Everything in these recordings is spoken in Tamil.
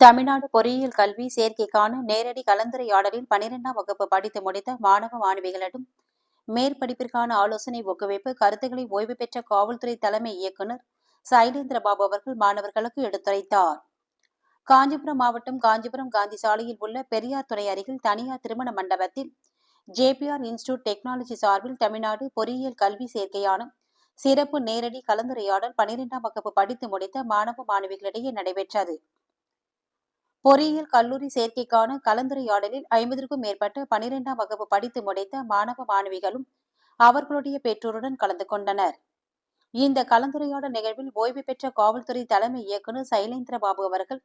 தமிழ்நாடு பொறியியல் கல்வி சேர்க்கைக்கான நேரடி கலந்துரையாடலில் பனிரெண்டாம் வகுப்பு படித்து முடித்த மாணவ மாணவிகளிடம் மேற்படிப்பிற்கான ஆலோசனை ஊக்குவிப்பு கருத்துக்களை ஓய்வு பெற்ற காவல்துறை தலைமை இயக்குநர் சைலேந்திரபாபு அவர்கள் மாணவர்களுக்கு எடுத்துரைத்தார். காஞ்சிபுரம் மாவட்டம் காஞ்சிபுரம் காந்தி சாலையில் உள்ள பெரியார் துணை அருகில் தனியார் திருமண மண்டபத்தில் ஜேபிஆர் இன்ஸ்டிடியூட் டெக்னாலஜி சார்பில் தமிழ்நாடு பொறியியல் கல்வி சேர்க்கையான சிறப்பு நேரடி கலந்துரையாடல் பனிரெண்டாம் வகுப்பு படித்து முடித்த மாணவ மாணவிகளிடையே நடைபெற்றது. பொறியியல் கல்லூரி சேர்க்கைக்கான கலந்துரையாடலில் ஐம்பதற்கும் மேற்பட்ட பனிரெண்டாம் வகுப்பு படித்து முடித்த மாணவ மாணவிகளும் அவர்களுடைய பெற்றோருடன் கலந்து கொண்டனர். இந்த கலந்துரையாடல் நிகழ்வில் ஓய்வு பெற்ற காவல்துறை தலைமை இயக்குநர் சைலேந்திரபாபு அவர்கள்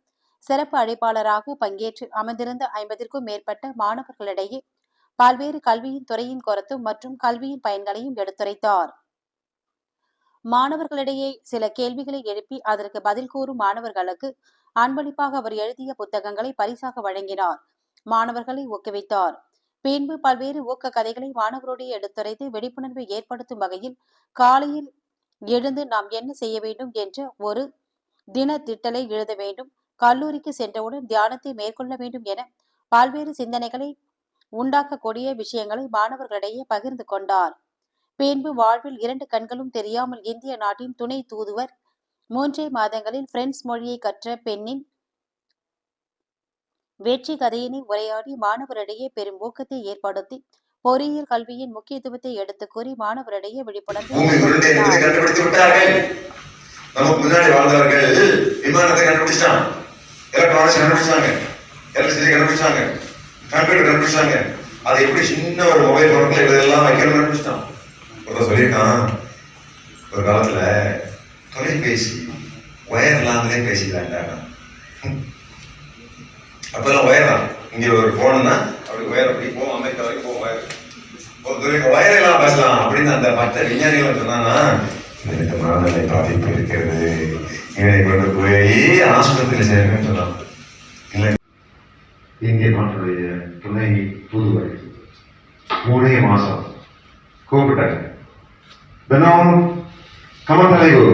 சிறப்பு அழைப்பாளராக பங்கேற்று அமர்ந்திருந்த ஐம்பதிற்கும் மேற்பட்ட மாணவர்களிடையே பல்வேறு கல்வியின் துறையின் கருத்தும் மற்றும் கல்வியின் பயன்களையும் எடுத்துரைத்தார். மாணவர்களிடையே சில கேள்விகளை எழுப்பி அதற்கு பதில் கூறும் மாணவர்களுக்கு அன்பளிப்பாக அவர் எழுதிய புத்தகங்களை பரிசாக வழங்கினார். மாணவர்களை ஊக்குவித்தார். பின்பு பல்வேறு ஊக்க கதைகளை மாணவருடைய எடுத்துரைத்து விழிப்புணர்வை ஏற்படுத்தும் வகையில் காலையில் எழுந்து நாம் என்ன செய்ய வேண்டும் என்ற ஒரு தின திட்டலை எழுத வேண்டும். கல்லூரிக்கு சென்றவுடன் தியானத்தை மேற்கொள்ள வேண்டும் என பல்வேறு சிந்தனைகளை உண்டாக்கக்கூடிய விஷயங்களை மாணவர்களிடையே பகிர்ந்து கொண்டார். பின்பு வாழ்வில் இரண்டு கண்களும் தெரியாமல் இந்திய நாட்டின் துணை தூதுவர். மூன்றே மாதங்களில் பிரெஞ்சு மொழியை கற்ற பெண்ணின் வெற்றி கதையினை உரையாடி மாணவரிடையே பெரும் ஊக்கத்தை ஏற்படுத்தி பொறியியல் கல்வியின் முக்கியத்துவத்தை எடுத்துக் கூறி மாணவரிடையே விழிப்புணர்வை கண்டுபிடிச்சாங்க அது எப்படி சின்ன ஒரு மொபைல் பொருட்கள் இதெல்லாம் வைக்கணும் கண்டுபிடிச்சான் ஒருத்தர் சொல்லியிருக்கான் ஒரு காலத்துல தொலைபேசி ஒயர் இல்லாமலே பேசிக்கலான்டாங்க அப்பெல்லாம் ஒயர் தான் இங்கே ஒரு போனா அப்படி ஒயர் அப்படி போவோம் அமெரிக்கா வரைக்கும் போவோம் ஒயர் ஒரு துறைக்கு எல்லாம் பேசலாம் அப்படின்னு அந்த மற்ற விஞ்ஞானிகள் சொன்னாங்கன்னா எனக்கு மனநிலை பாதிப்பு இருக்கிறது. இதை கொண்டு போய் ஆஸ்பத்திரியில் சேருங்கன்னு சொன்னான். இல்லை. இந்திய நாட்டுடைய துணை தூதுவர். மூணே மாசம். கூப்பிட்டாங்க Benom, kamu tahu